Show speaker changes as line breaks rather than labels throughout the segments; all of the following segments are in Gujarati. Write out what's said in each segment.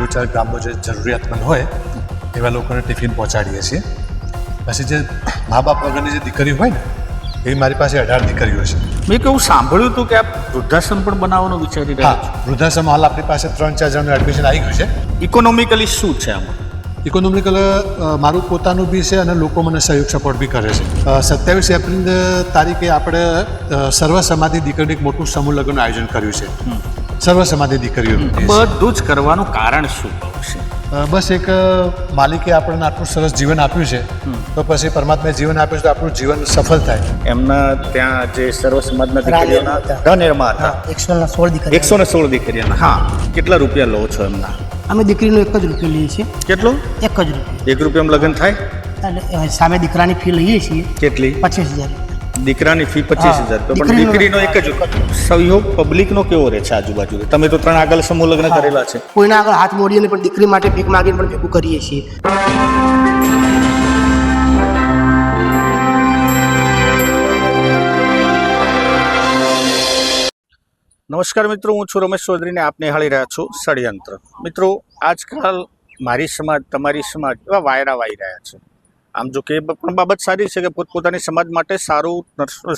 પેલું ચાર ગામમાં જે જરૂરિયાતમંદ હોય એવા લોકોને ટિફિન પહોંચાડીએ છીએ. પછી જે મા બાપ વગરની જે દીકરીઓ હોય ને એ મારી પાસે અઢાર દીકરીઓ છે.
મેં કેવું સાંભળ્યું હતું કે આપ વૃદ્ધાશ્રમ પણ બનાવવાનું વિચારી રહ્યા
છો? વૃદ્ધાશ્રમ હાલ આપણી પાસે ત્રણ ચાર જણનું એડમિશન આવી ગયું છે.
ઇકોનોમિકલી શું છે આમાં?
ઇકોનોમિકલ મારું પોતાનું બી છે અને લોકો મને સહયોગ સપોર્ટ બી કરે છે. સત્યાવીસ એપ્રિલ તારીખે આપણે સર્વ સમાધિ દીકરીનું એક મોટું સમૂહ લગ્નનું આયોજન કર્યું છે. સર્વ સમાધિ દીકરીઓ
બધું જ કરવાનું કારણ શું? છે
બસ એક માલિકે આપણને આટલું સરસ જીવન આપ્યું છે તો પછી પરમાત્માએ જીવન આપ્યું છે તો આપણું જીવન સફળ થાય.
એમના ત્યાં જે સર્વ સમાજના દીકરીઓના ધનિર્મા હતા.
એકસો ના સોળ દીકરી
એકસો ને સોળ દીકરીઓના. હા કેટલા રૂપિયા લો છો એમના?
અમે દીકરીનો એક જ રૂપિયો લઈએ છીએ.
કેટલો?
એક જ રૂપિયો.
એક રૂપિયામાં લગ્ન થાય?
સામે દીકરાની ફી લઈએ છીએ.
કેટલી?
પચીસ હજાર.
દીકરાની ફી પચીસ હજાર રૂપિયા પણ
દીકરીનો-
એક જ સહયોગ પબ્લિકનો કેવો રહે છે આજુબાજુ? તમે તો ત્રણ આગળ સમૂહ લગ્ન કરેલા છે.
કોઈના આગળ હાથ મોડીને પણ દીકરી માટે ભીખ માગીને પણ ભેગું કરીએ છીએ.
નમસ્કાર મિત્રો હું છું રમેશ ચૌધરીને આપ નિહાળી રહ્યા છું ષડયંત્ર. મિત્રો આજકાલ મારી સમાજ તમારી સમાજ એવા વાયરા વાઈ રહ્યા છે. આમ જો કે પણ બાબત સારી છે કે પોતપોતાની સમાજ માટે સારું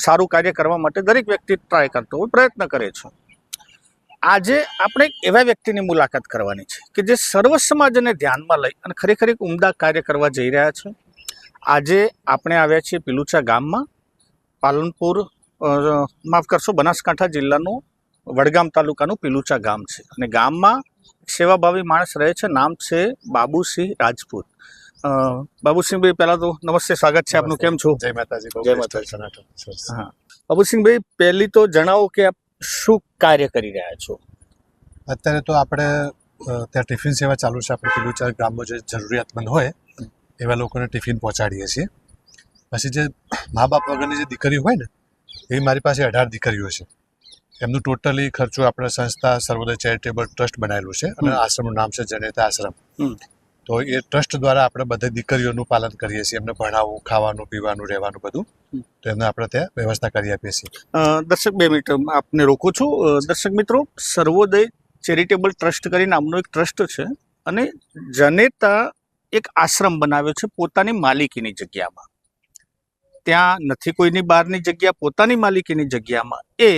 સારું કાર્ય કરવા માટે દરેક વ્યક્તિ ટ્રાય કરતો હોય, પ્રયત્ન કરે છે. આજે આપણે એવા વ્યક્તિની મુલાકાત કરવાની છે કે જે સર્વ સમાજને ધ્યાનમાં લઈ અને ખરેખર એક ઉમદા કાર્ય કરવા જઈ રહ્યા છે. આજે આપણે આવ્યા છીએ પીલુચા ગામમાં, પાલનપુર માફ કરશો, બનાસકાંઠા જિલ્લાનું, વડગામ તાલુકાનું પીલુચા ગામ છે. અને ગામમાં સેવાભાવી માણસ રહે છે, નામ છે બાબુસિંહ રાજપૂત. બાબુસિંહભાઈ પહેલાં તો નમસ્તે સ્વાગત છે આપનું. કેમ છો?
જય માતાજી
જય માતાજી. હા. બાબુસિંહભાઈ પહેલી તો જણાવો કે આપ શું કાર્ય કરી રહ્યા છો?
અત્યારે તો આપણે ત્યાં ટિફિન સેવા ચાલુ છે. આપણે પેલું ચાર ગામમાં જે જરૂરિયાતમંદ હોય એવા લોકોને ટિફિન પહોંચાડીએ છીએ. પછી જે મા બાપ વગરની જે દીકરીઓ હોય ને એ મારી પાસે અઢાર દીકરીઓ છે. એમનું ટોટલી ખર્ચો આપણે સંસ્થા સર્વોદય ચેરિટેબલ ટ્રસ્ટ બનાવેલું છે અને આશ્રમનું નામ છે જનેતા આશ્રમ. તો એ ટ્રસ્ટ દ્વારા આપણે બધે દીકરીઓનું પાલન કરીએ છીએ એમને ભણાવવું ખાવાનું પીવાનું રહેવાનું બધું. તો એમને આપણે ત્યાં વ્યવસ્થા કરી આપીએ છીએ.
દર્શક બે મિનિટ આપને રોકું છું. દર્શક મિત્રો સર્વોદય ચેરિટેબલ ટ્રસ્ટ કરી નામનો એક ટ્રસ્ટ છે અને જનેતા એક આશ્રમ બનાવ્યો છે પોતાની માલિકીની જગ્યામાં. ત્યાં નથી કોઈની બહારની જગ્યા પોતાની માલિકીની જગ્યામાં. એ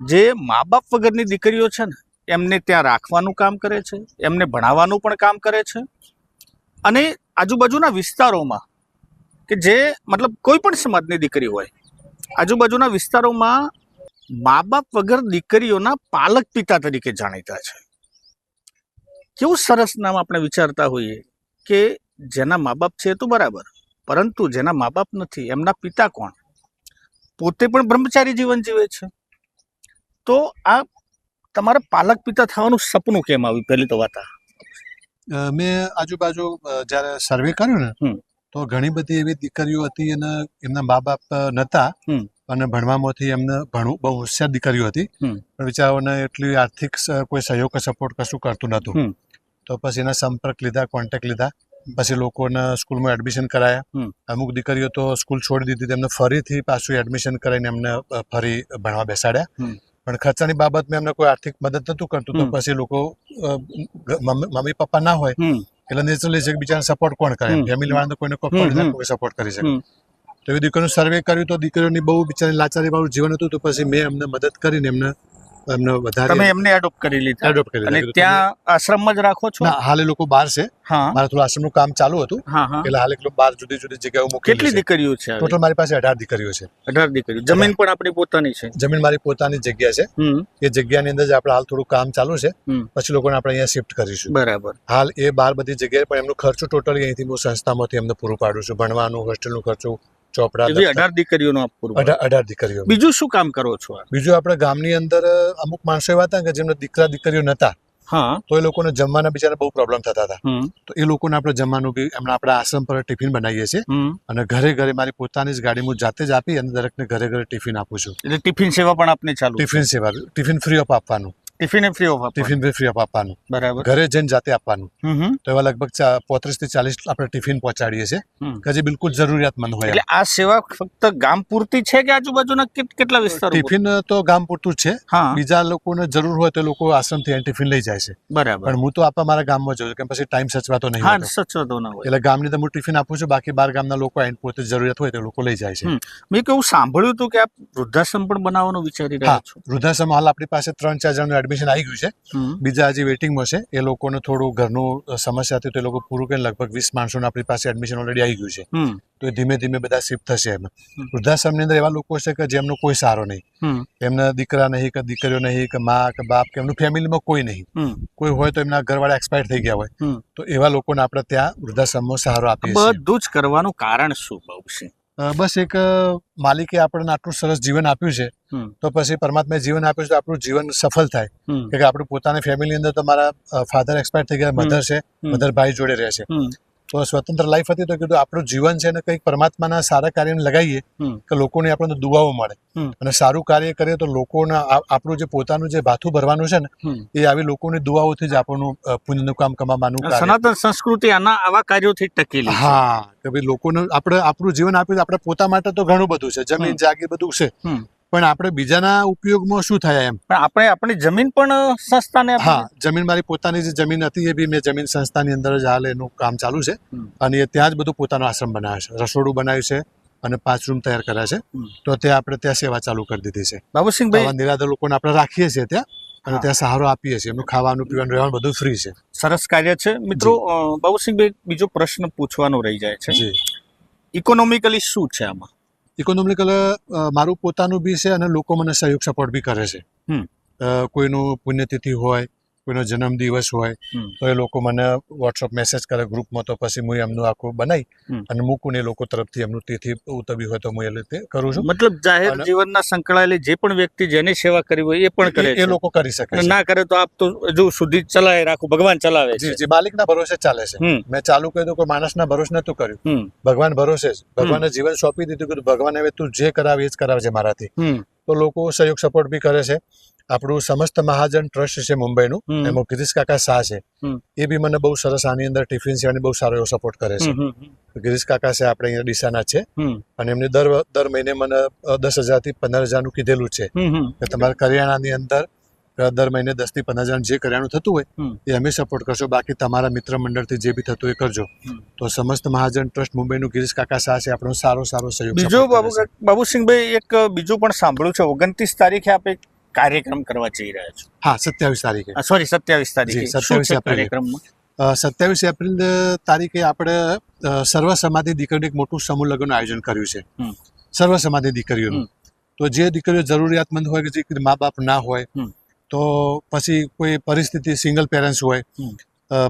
જે મા બાપ વગરની દીકરીઓ છે ને એમને ત્યાં રાખવાનું કામ કરે છે, એમને ભણાવવાનું પણ કામ કરે છે. અને આજુબાજુના વિસ્તારોમાં કે જે મતલબ કોઈ પણ સમાજની દીકરી હોય, આજુબાજુના વિસ્તારોમાં મા બાપ વગર દીકરીઓના પાલક પિતા તરીકે જાણીતા છે. કેવું સરસ નામ આપણે વિચારતા હોઈએ કે જેના મા બાપ છે તો બરાબર, પરંતુ જેના મા બાપ નથી, એમના પિતા કોણ? પોતે પણ બ્રહ્મચારી જીવન જીવે છે. તો આ તમારા પાલક પિતા થવાનું સપનું કેમ આવ્યું? પહેલી તો વાત
મેં આજુબાજુ જ્યારે સર્વે કર્યું ને તો ઘણી બધી એવી દીકરીઓ હતી અને એમના મા બાપ
નતા.
અને ભણવામાંથી એમને ભણવું બહુ હોશિયાર દીકરીઓ હતી. પણ બિચારાઓને એટલી આર્થિક કોઈ સહયોગ કે સપોર્ટ કશું કરતું નહોતું તો પછી એના સંપર્ક લીધા કોન્ટેક્ટ લીધા. પછી લોકોને સ્કૂલમાં એડમિશન કરાયા. અમુક દીકરીઓ તો સ્કૂલ છોડી દીધી તેમને ફરીથી પાછું એડમિશન કરાવીને એમને ફરી ભણવા બેસાડ્યા. પણ ખર્ચાની બાબતમાં એમને કોઈ આર્થિક મદદ નતું કરતું તો પછી લોકો મમ્મી પપ્પા ના હોય એટલે નેચરલી છે કે બિચારા સપોર્ટ કોણ કરે? ફેમિલી વાળાને કોઈને કોઈ સપોર્ટ કરી શકે. તો એ દીકરીનું સર્વે કર્યું તો દીકરીઓની બહુ બિચારી લાચારી વાળું જીવન હતું તો પછી મેં એમને મદદ કરીને એમને એમને વધારે
તમે એમને એડોપ્ટ કરી લીધા.
એડોપ્ટ કરી
અને ત્યાં આશ્રમમાં જ રાખો છો?
ના હાલ લોકો બહાર છે. મારે થોડું આશ્રમનું કામ ચાલુ હતું. એટલે હાલે લોકો બાર જુદી જુદી જગ્યાઓ
કેટલી
મૂકેલી છે.
દીકરીઓ છે
ટોટલ મારી પાસે અઢાર દીકરીઓ છે.
અઢાર દીકરીઓ. જમીન પણ આપણી પોતાની છે.
જમીન મારી પોતાની જગ્યા છે. એ જગ્યાની અંદર જ આપણે હાલ થોડું કામ ચાલુ છે. પછી લોકોને આપણે અહીંયા શિફ્ટ કરીશું.
બરાબર.
હાલ એ બાર બધી જગ્યાએ પણ એમનો ખર્ચો ટોટલ અહીંથી હું સંસ્થામાંથી એમને પૂરું પાડું છું. ભણવાનું હોસ્ટેલનું ખર્ચો ચોપડા
અઢાર દીકરીઓનો
અઢાર અઢાર દીકરીઓ.
બીજું શું કામ કરો છો
બીજું આપણે ગામની અંદર અમુક માણસો એવા હતા કે જેમને દીકરા દીકરીઓ નતા.
હા.
તો એ લોકોને જમવાના બિચારા બહુ પ્રોબ્લેમ થતા હતા. તો એ લોકોને આપણે જમવાનું બી એમણે આપણે આશ્રમ પર ટિફિન બનાવીએ છીએ. અને ઘરે ઘરે મારી પોતાની જ ગાડી હું જાતે જ આપી અને દરેકને ઘરે ઘરે ટિફિન આપું છું.
એટલે ટિફિન સેવા પણ આપને ચાલુ
ટિફિન સેવા ટિફિન ફ્રી ઓફ આપવાનું.
Tiffin free of
tiffin free of આપવાનું.
બરાબર.
ઘરે જઈને જાતે આપવાનું. તો એવા લગભગ પોત્રીસથી ચાલીસ આપણે ટિફિન પહોંચાડીએ છીએ. કે જે બિલકુલ જરૂરિયાતમંદ હોય
એટલે આ સેવા ફક્ત ગામ પૂરતી છે કે આજુબાજુના કેટલા વિસ્તાર
ટિફિન તો ગામ પૂરતું છે. બીજા લોકોને જરૂર હોય તો લોકો આશ્રમથી ટિફિન લઈ જાય છે.
બરાબર.
પણ હું તો આપવા મારા ગામમાં જઉં કેમ પછી ટાઈમ સચવાતો નહીં.
સચવાતો ના હોય.
એટલે ગામની અંદર હું ટિફિન આપું છું બાકી બાર ગામના લોકો આઈને પોતે જરૂરિયાત હોય તો લોકો લઈ જાય છે.
મેં કેવું સાંભળ્યું હતું કે આપ વૃદ્ધાશ્રમ પણ બનાવવાનું વિચારી રહ્યા છો.
વૃદ્ધાશ્રમ હાલ આપણી પાસે ત્રણ ચાર જણનું એડમિશન આવી ગયું છે. બીજા હજી વેઇટિંગમાં છે એ લોકોને થોડું ઘરનું સમસ્યા હતી તો એ લોકો પૂરું કરીને લગભગ વીસ માણસો આપણી પાસે એડમિશન ઓલરેડી આવી ગયું છે. તો ધીમે ધીમે બધા શિફ્ટ થશે એમ. વૃદ્ધાશ્રમની અંદર એવા લોકો છે કે જેમનો કોઈ સારો નહીં. એમના દીકરા નહીં કે દીકરીઓ નહીં કે મા કે બાપ કે એમનું ફેમિલીમાં કોઈ નહીં. કોઈ હોય તો એમના ઘરવાળા એક્સપાયર થઈ ગયા હોય. તો એવા લોકોને આપણે ત્યાં વૃદ્ધાશ્રમમાં સહારો આપીએ
બધું જ કરવાનું કારણ શું બહુ
અ, બસ એક માલિકે આપણને આટલું સરસ જીવન આપ્યું છે તો પછી પરમાત્માએ જીવન આપ્યું છે તો આપણું જીવન સફળ થાય. કે આપણું પોતાની ફેમિલી અંદર તો મારા ફાધર એક્સપાયર થઈ ગયા મધર છે. મધર ભાઈ જોડે રહે છે. તો સ્વતંત્ર લાઈફ હતી તો કીધું આપણું જીવન છે ને કંઈક પરમાત્માના સારા કાર્યને લગાવીએ કે લોકોને આપણને દુવાઓ મળે અને સારું કાર્ય કરીએ તો લોકોને આપણું જે પોતાનું જે ભાથું ભરવાનું છે ને એ આવી લોકોની દુવાઓથી જ આપણું પુણ્યનું કામ કમાવાનું
સનાતન સંસ્કૃતિ આના આવા કાર્યોથી ટકેલી.
હા કે ભાઈ લોકોને આપણે આપણું જીવન આપ્યું આપણે પોતા માટે તો ઘણું બધું છે જમીન. જાગીર બધું છે. પણ આપણે બીજાના ઉપયોગમાં શું થાય એમ?
પણ આપણે આપણી જમીન પણ સંસ્થાને
હા જમીન મારી પોતાની જે જમીન હતી એ બી મેં જમીન સંસ્થાની અંદર જ હાલ એનું કામ ચાલુ છે. અને એ ત્યાં જ બધું પોતાનો આશ્રમ બનાવે છે. રસોડું બનાવ્યું છે અને પાંચ રૂમ તૈયાર કર્યા છે. તો ત્યાં આપણે ત્યાં સેવા ચાલુ કરી દીધી છે.
બાબુસિંહભાઈ
આવા નિરાધાર લોકોને આપણે રાખીએ છીએ ત્યાં અને ત્યાં સહારો આપીએ છીએ. એમનું ખાવાનું પીવાનું રહેવાનું બધું ફ્રી છે.
સરસ કાર્ય છે. મિત્રો બાબુસિંહભાઈ બીજો પ્રશ્ન પૂછવાનો રહી જાય છે.
જી.
ઇકોનોમિકલી શું છે આમાં?
ઇકોનોમિકલ મારું પોતાનું બી છે અને લોકો મને સહયોગ સપોર્ટ બી કરે છે. કોઈનું પુણ્યતિથિ હોય કોઈનો જન્મદિવસ હોય તો એ લોકો મને વોટ્સઅપ મેસેજ કરે ગ્રુપમાં તો પછી હું એમનું આખું બનાવી. અને મૂકું ને એ લોકો તરફથી એમનું તિથિ ઉતરવી હોય તો હું એ રીતે કરું છું.
મતલબ જાહેર જીવનના સંકળાયેલી જે પણ વ્યક્તિ જેની સેવા કરવી હોય એ પણ કરે
એ- લોકો કરી શકે
ના કરે તો આપ તો હજુ સુધી ચલાવે રાખું ભગવાન ચલાવે
જી
છે.
જી માલિકના ભરોસે ચાલે છે. મેં ચાલુ કર્યું કોઈ માણસના ભરોસે નતું કર્યું. ભગવાન ભરોસે જ. ભગવાને જીવન સોંપી દીધું કે ભગવાન હવે તું જે કરાવે એ જ કરાવે છે
મારાથી.
તો લોકો સહયોગ સપોર્ટ બી કરે છે. આપણું સમસ્ત મહાજન ટ્રસ્ટ છે મુંબઈનું. એમાં ગિરીશ કાકા શાહ છે. એ બી મને બહુ સરસ આની અંદર ટિફિન સેવાની બહુ સારો એવો સપોર્ટ કરે છે. ગિરીશ કાકા છે આપણે અહીંયા ડીસાના છે. અને એમને દર દર મહિને મને દસ દસ હજારથી પંદર હજારનું કીધેલું છે. કે તમારા કરિયાણાની અંદર દર મહિને દસથી પંદર હજાર જે કરિયાણું થતું હોય એ અમે સપોર્ટ કરશો. બાકી તમારા મિત્ર મંડળથી જે બી થતું હોય એ કરજો. તો સમસ્ત મહાજન ટ્રસ્ટ મુંબઈનું ગિરીશ કાકા શાહ છે. આપણો સારો સારો સહયોગ
બીજું બાબુ. બાબુસિંહભાઈ એક બીજું પણ સાંભળ્યું છે. ઓગણત્રીસ તારીખે આપણે એક કાર્યક્રમ કરવા જઈ રહ્યા છો?
હા સત્યાવીસ તારીખે.
સોરી સત્યાવીસ તારીખે.
સત્યાવીસ
શું
27
કાર્યક્રમમાં?
સત્યાવીસ એપ્રિલ તારીખે આપણે સર્વ સમાધિ દીકરીને એક મોટું સમૂહ લગ્નનું આયોજન કર્યું છે. સર્વ સમાધિ દીકરીઓનું. તો જે દીકરીઓ જરૂરિયાતમંદ હોય કે જે મા બાપ ના હોય તો પછી કોઈ પરિસ્થિતિ સિંગલ પેરેન્ટ્સ હોય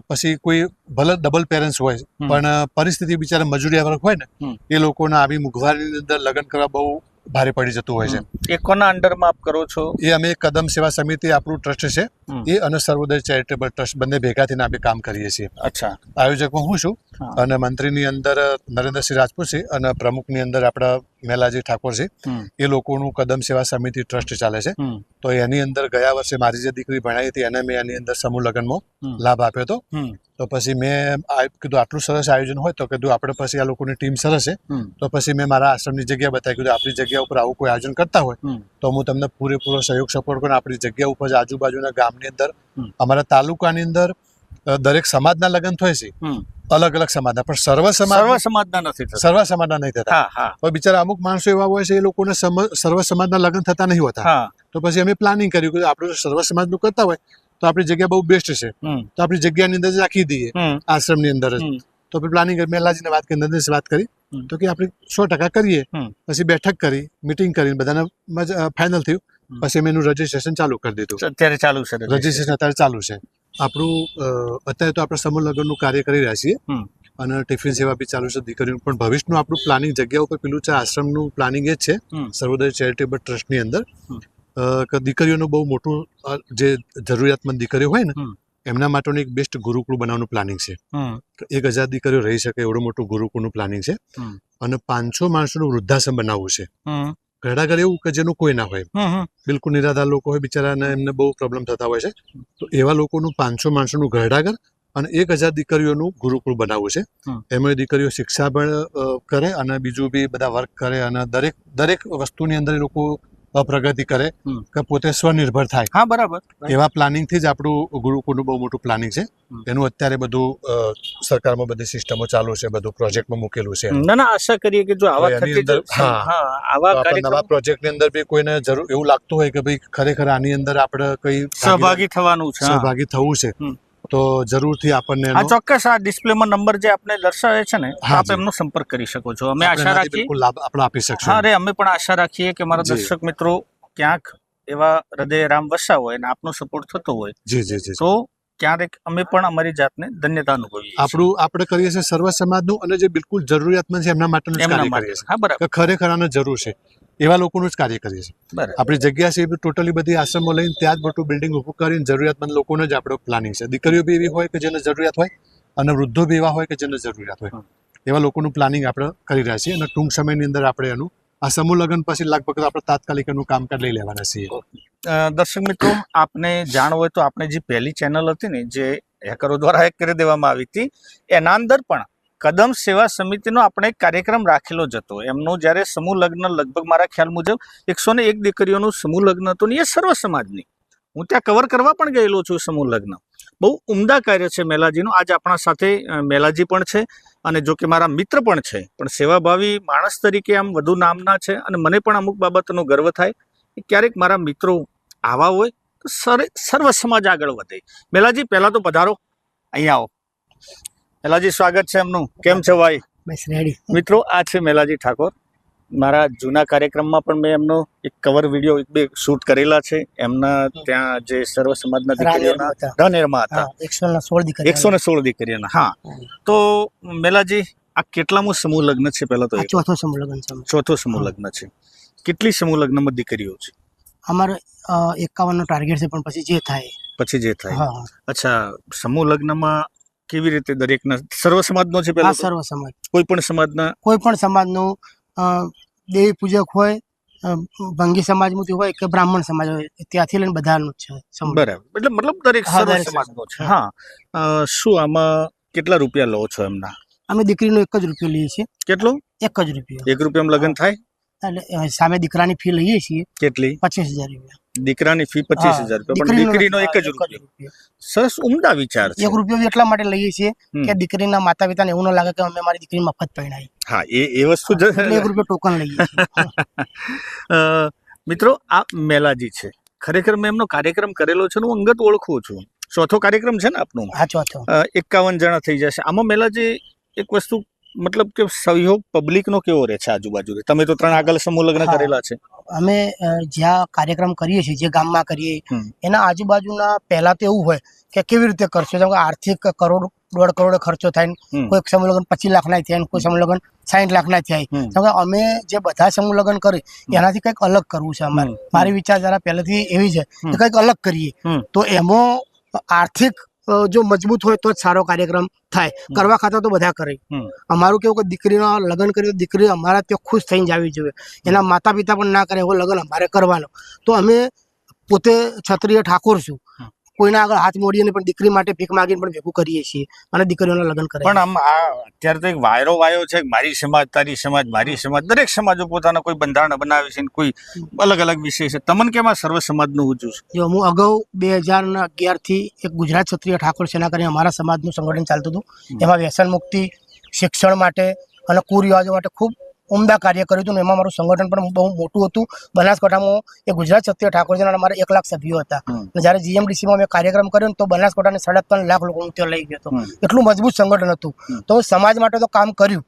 પછી કોઈ ભલે ડબલ પેરેન્ટ્સ હોય પણ પરિસ્થિતિ બિચારા મજૂરી વર્ગ હોય ને એ લોકોના આવી મોંઘવારીની અંદર લગ્ન કરવા બહુ ભારે પડી જતું હોય છે.
એ કોના અંડરમાં આપ કરો છો?
એ અમે કદમ સેવા સમિતિ આપણું ટ્રસ્ટ છે. એ અને સર્વોદય ચેરિટેબલ ટ્રસ્ટ બંને ભેગા થઈને આપણે કામ કરીએ છીએ.
અચ્છા.
આયોજકમાં હું છું અને મંત્રીની અંદર નરેન્દ્રસિંહ રાજપૂત છે અને પ્રમુખની અંદર આપણા મેલાજી ઠાકોર છે. એ લોકોનું કદમ સેવા સમિતિ ટ્રસ્ટ ચાલે છે. તો એની અંદર ગયા વર્ષે મારી જે દીકરી ભણાઈ હતી એને મેં એની અંદર સમૂહ લગ્નમાં લાભ આપ્યો હતો. તો પછી મેં કીધું આટલું સરસ આયોજન હોય તો કીધું આપણે પછી આ લોકોની ટીમ સરસ છે. તો પછી મેં મારા આશ્રમની જગ્યા બતાવી કીધું આપણી જગ્યા ઉપર આવું કોઈ આયોજન કરતા હોય તો હું તમને પૂરેપૂરો સહયોગ સપોર્ટ કરું આપણી જગ્યા ઉપર આજુબાજુના ગામની અંદર. અમારા તાલુકાની અંદર દરેક સમાજના લગ્ન થાય છે. અલગ અલગ સમાજના પણ સર્વ
સર્વ સમાજના નથી
સર્વ સમાજના નહીં થતા.
હા
બિચારા અમુક માણસો એવા હોય છે એ લોકોને સર્વ સમાજના લગ્ન થતા નહીં હોતા. તો પછી અમે પ્લાનિંગ કર્યું કે આપણે સર્વ સમાજનું કરતા હોય તો આપણી જગ્યા બહુ બેસ્ટ છે. તો આપણી જગ્યાની અંદર જ રાખી દઈએ
આશ્રમ
આશ્રમની અંદર જ. તો આપણે પ્લાનિંગ કરી મેલાજીને વાત કરી નરેશને વાત કરી. તો કે આપણે સો ટકા કરીએ. પછી બેઠક કરી મિટિંગ કરીને બધાને ફાઇનલ થયું. પછી અમે એનું રજીસ્ટ્રેશન ચાલુ કરી દીધું.
અત્યારે ચાલુ છે રજીસ્ટ્રેશન.
અત્યારે ચાલુ છે. આપણું અત્યારે તો આપણે સમૂહ લગ્નનું કાર્ય કરી રહ્યા છીએ. અને ટિફિન સેવા બી ચાલુ છે દીકરીનું પણ ભવિષ્યનું આપણું પ્લાનિંગ જગ્યા ઉપર પેલું છે આશ્રમનું પ્લાનિંગ એ જ છે. સર્વોદય ચેરિટેબલ ટ્રસ્ટની અંદર. કે દીકરીઓનું બહુ મોટું જે જરૂરિયાતમંદ દીકરીઓ હોય ને એમના માટેનું એક બેસ્ટ ગુરુકુળ બનાવવાનું પ્લાનિંગ છે. એક હજાર દીકરીઓ રહી શકે એવડું મોટું ગુરુકુળનું પ્લાનિંગ છે. અને પાંચસો માણસોનું વૃદ્ધાશ્રમ બનાવવું છે. ઘરડાઘર એવું કે જેનું કોઈ ના હોય. બિલકુલ નિરાધાર લોકો હોય બિચારાને એમને બહુ પ્રોબ્લેમ થતા હોય છે. તો એવા લોકોનું પાંચસો માણસોનું ઘરડાઘર અને એક હજાર દીકરીઓનું ગુરુકુળ બનાવવું છે. એમાં દીકરીઓ શિક્ષા પણ કરે અને બીજું બી બધા વર્ક કરે અને દરેક દરેક વસ્તુની અંદર એ લોકો પ્રગતિ કરે કે પોતે સ્વનિર્ભર થાય.
હા બરાબર.
એવા પ્લાનિંગથી જ આપણું ગુરુકુળનું બહુ મોટું પ્લાનિંગ છે. એનું અત્યારે બધું સરકારમાં બધી સિસ્ટમો ચાલુ છે બધું પ્રોજેક્ટમાં મૂકેલું છે.
ના ના આશા કરીએ કે જો આવા આવા
નવા પ્રોજેક્ટની અંદર બી કોઈને જરૂર એવું લાગતું હોય કે ભાઈ ખરેખર આની અંદર આપણે કઈ
સહભાગી થવાનું છે
સહભાગી થવું છે. તો જરૂરથી આપણને આ
ચોક્કસ આ ડિસ્પ્લેમાં નંબર જે આપણે દર્શાવે છે ને આપ એમનો સંપર્ક કરી શકો છો. અમે આશા રાખીએ
લાભ આપણે આપી શકશું.
અરે અમે પણ આશા રાખીએ કે મારા. દર્શક મિત્રો ક્યાંક એવા હૃદય રામ વસા હોય અને આપનો સપોર્ટ થતો હોય.
જી જી જી.
તો ક્યારેક અમે પણ અમારી જાતને ધન્યતા અનુભવીએ
આપણું આપણે કરીએ છીએ સર્વ સમાજનું અને જે બિલકુલ જરૂરિયાતમંદ છે એમના માટેનું
એમના માટે. હા બરાબર.
ખરેખર આને જરૂર છે. એવા લોકોનું જ કાર્ય કરીએ છીએ. આપણી જગ્યા છે એ ટોટલી બધી આશ્રમો લઈને ત્યાં જ મોટું બિલ્ડિંગ ઊભું કરીને જરૂરિયાતમંદ લોકોને જ આપણો પ્લાનિંગ છે. દીકરીઓ બી એવી હોય કે જેને જરૂરિયાત હોય અને વૃદ્ધો બી એવા હોય કે જેને જરૂરિયાત હોય. એવા લોકોનું પ્લાનિંગ આપણે કરી રહ્યા છીએ અને ટૂંક સમયની અંદર આપણે એનું આ સમૂહ લગ્ન પછી લગભગ આપણે તાત્કાલિક એનું કામકાજ લઈ લેવાના છીએ.
દર્શક મિત્રો, આપને જાણ હોય તો આપણે જે પહેલી ચેનલ હતી ને, જે હેકરો દ્વારા હેક કરી દેવામાં આવી હતી, એના અંદર પણ કદમ સેવા સમિતિનો આપણે એક કાર્યક્રમ રાખેલો જ હતો. એમનો જ્યારે સમૂહ લગ્ન લગભગ મારા ખ્યાલ મુજબ એકસો ને એક દીકરીઓનું સમૂહ લગ્ન હતું ને, એ સર્વ સમાજની. હું ત્યાં કવર કરવા પણ ગયેલો છું સમૂહ લગ્ન. બહુ ઉમદા કાર્ય છે મેલાજીનું. આજ આપણા સાથે મેલાજી પણ છે અને જો કે મારા મિત્ર પણ છે. પણ સેવાભાવી માણસ તરીકે આમ વધુ નામના છે અને મને પણ અમુક બાબતનો ગર્વ થાય કે ક્યારેક મારા મિત્રો આવા હોય તો સર સર્વ સમાજ આગળ વધે. મેલાજી પહેલાં તો પધારો. અહીંયા આવો. મેલાજી સ્વાગત છે એમનું. કેમ છે ભાઈ?
બસ રેડી
મિત્રો આ છે મેલાજી ઠાકોર. મારા જૂના કાર્યક્રમમાં પણ મેં એમનો એક કવર વીડિયો એક બે શૂટ કરેલા છે. એમના ત્યાં જે સર્વ સમાજના દીકરીઓના
હતા. એકસો ને સોળ દીકરી
એકસો ને સોળ દીકરીઓના હા. તો મેલાજી આ કેટલામું સમૂહ લગ્ન છે પહેલા તો
ચોથો સમૂહ લગ્ન છે
ચોથો સમૂહ લગ્ન છે. કેટલી સમૂહ લગ્નમાં દીકરીઓ છે?
અમારે એકાવનનો ટાર્ગેટ છે પણ પછી જે થાય.
પછી જે થાય.
હા
અચ્છા સમૂહ લગ્નમાં કેવી રીતે દરેકના સર્વ સમાજનો છે પહેલા
સર્વ સમાજ.
કોઈ પણ સમાજના?
કોઈ પણ સમાજનું દેવી પૂજક હોય ભંગી સમાજમાંથી હોય કે બ્રાહ્મણ સમાજ હોય ત્યાંથી લઈને બધાનું છે.
બરાબર. એટલે મતલબ દરેક સમાજનો છે. હા. શું આમાં કેટલા રૂપિયા લો છો એમના?
અમે દીકરીનો એક જ રૂપિયો લઈએ છીએ.
કેટલું?
એક જ રૂપિયો.
એક રૂપિયામાં લગ્ન થાય?
એટલે સામે દીકરાની ફી લઈએ છીએ.
કેટલી?
પચીસ હજાર રૂપિયા.
દીકરાની ફી પચીસ હજાર રૂપિયા પણ દીકરીનો એક જ રૂપિયો. સરસ ઉમદા વિચાર છે.
એક રૂપિયો એટલા માટે લઈએ છીએ કે દીકરીના માતા પિતાને એવું ન લાગે કે અમે મારી દીકરી મફત પરણાવી.
હા એ એ વસ્તુ જ
એક રૂપિયો ટોકન લઈએ
મિત્રો આ મેલાજી છે. ખરેખર મેં એમનો કાર્યક્રમ કરેલો છે હું અંગત ઓળખું છું. ચોથો કાર્યક્રમ છે ને આપનો?
હા ચોથો.
એકાવન જણા થઈ જશે. આમાં મેલાજી એક વસ્તુ મતલબ કે સહયોગ પબ્લિકનો કેવો રહે છે આજુબાજુ તમે તો ત્રણ આગળ સમૂહ લગ્ન કરેલા છે.
અમે જ્યાં કાર્યક્રમ કરીએ છીએ જે ગામમાં કરીએ એના આજુબાજુના પહેલા તો એવું હોય કે કેવી રીતે કરશો? જેમ કે આર્થિક કરોડ દોઢ કરોડ ખર્ચો થાય ને. કોઈ સમૂહ લગ્ન પચીસ લાખ ના થાય કોઈ સમૂહ લગ્ન સાઠ લાખ ના થાય. જેમ કે અમે જે બધા સમૂહ લગ્ન કરી એનાથી કંઈક અલગ કરવું છે અમારે.
મારી
મારી વિચારધારા પહેલેથી એવી છે કે કંઈક અલગ કરીએ. તો એમાં આર્થિક જો મજબૂત હોય તો જ સારો કાર્યક્રમ થાય. કરવા ખાતર તો બધા કરે. અમારું કેવું કે દીકરીના લગ્ન કર્યું તો દીકરી અમારા ત્યાં ખુશ થઈને જ આવી જોઈએ. એના માતા પિતા પણ ના કરે એવો લગ્ન અમારે કરવાનો. તો અમે પોતે ક્ષત્રિય ઠાકોર છું. કોઈના આગળ હાથ મોડીને પણ દીકરી માટે ભીખ માગીને પણ ભેગું કરીએ છીએ અને દીકરીઓના લગ્ન કરે
પણ આમ આ અત્યારે તો એક વાયરો વાયો છે મારી સમાજ તારી સમાજ મારી સમાજ દરેક સમાજો પોતાના કોઈ બંધારણ બનાવે છે ને કોઈ અલગ અલગ વિષય છે. તમને કેમ આ સર્વ સમાજનું ઊંચું છે?
જો હું અગાઉ બે હજાર અગિયારથી એક ગુજરાત ક્ષત્રિય ઠાકોર સેના કરીને અમારા સમાજનું સંગઠન ચાલતું હતું. એમાં વ્યસન મુક્તિ શિક્ષણ માટે અને કુરિવાજો માટે ખૂબ ઉમદા કાર્ય કર્યું હતું એમાં મારું સંગઠન પણ બહુ મોટું હતું. બનાસકાંઠામાં એ ગુજરાત ક્ષત્રિય ઠાકોરજી સેના અમારા એક લાખ સભ્યો હતા. અને જ્યારે જીએમડીસીમાં મેં કાર્યક્રમ કર્યો તો બનાસકાંઠાને સાડા ત્રણ લાખ લોકો હું ત્યાં લઈ ગયો હતો. એટલું મજબૂત સંગઠન હતું. તો સમાજ માટે તો કામ કર્યું.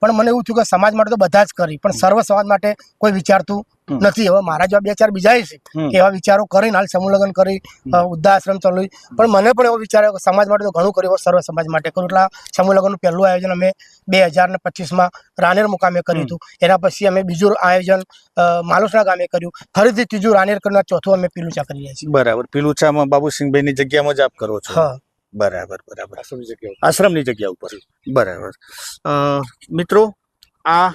પણ મને એવું થયું કે સમાજ માટે તો બધા જ કરી. પણ સર્વ સમાજ માટે કોઈ વિચારતું. નથી. હવે મારા જેવા બે ચાર બીજા છે. કે એવા વિચારો કરીને હાલ સમૂહ લગ્ન કરી વૃદ્ધાશ્રમ ચાલુ પણ મને પણ એવો વિચાર આવ્યો કે સમાજ માટે તો ઘણું કર્યું સર્વ સમાજ માટે કર્યું. એટલે સમૂહ લગ્નનું પહેલું આયોજન અમે બે હજાર ને પચીસમાં રાનેર મુકામે કર્યું હતું. એના પછી અમે બીજું આયોજન માલુસના ગામે કર્યું. ફરીથી ત્રીજું રાનેર કરીને ચોથું અમે પીલુચા કરી રહ્યા છીએ.
બરાબર. પીલુચામાં બાબુસિંહભાઈની જગ્યામાં જ આપ કરો છો?
હા.
બરાબર બરાબર.
આશ્રમની જગ્યાએ
આશ્રમની જગ્યા ઉપર. બરાબર. અ, મિત્રો આ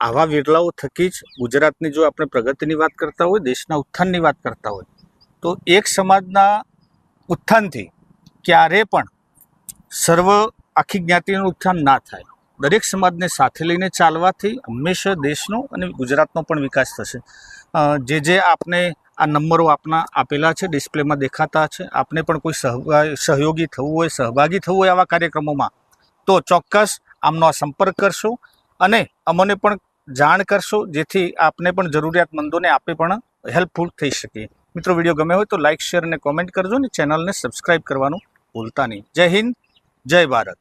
આવા વિરલાઓ થકી જ ગુજરાતની જો આપણે પ્રગતિની વાત કરતા હોય, દેશના ઉત્થાનની વાત કરતા હોય, તો એક સમાજના ઉત્થાનથી ક્યારે પણ સર્વ આખી જ્ઞાતિનું ઉત્થાન ના થાય. દરેક સમાજને સાથે લઈને ચાલવાથી હંમેશા દેશનો અને ગુજરાતનો પણ વિકાસ થશે. જે જે આપને આ નંબરો આપના આપેલા છે, ડિસ્પ્લેમાં દેખાતા છે, આપને પણ કોઈ સહયોગી થવું હોય, સહભાગી થવું હોય આવા કાર્યક્રમોમાં, તો ચોક્કસ આમનો આ સંપર્ક કરશો અને અમને પણ જાણ કરશો જેથી આપને પણ જરૂરિયાતમંદોને આપે પણ હેલ્પફુલ થઈ શકીએ. મિત્રો, વીડિયો ગમે હોય તો લાઇક શેર અને કોમેન્ટ કરજો અને ચેનલને સબસ્ક્રાઈબ કરવાનું ભૂલતા નહીં. જય હિન્દ, જય ભારત.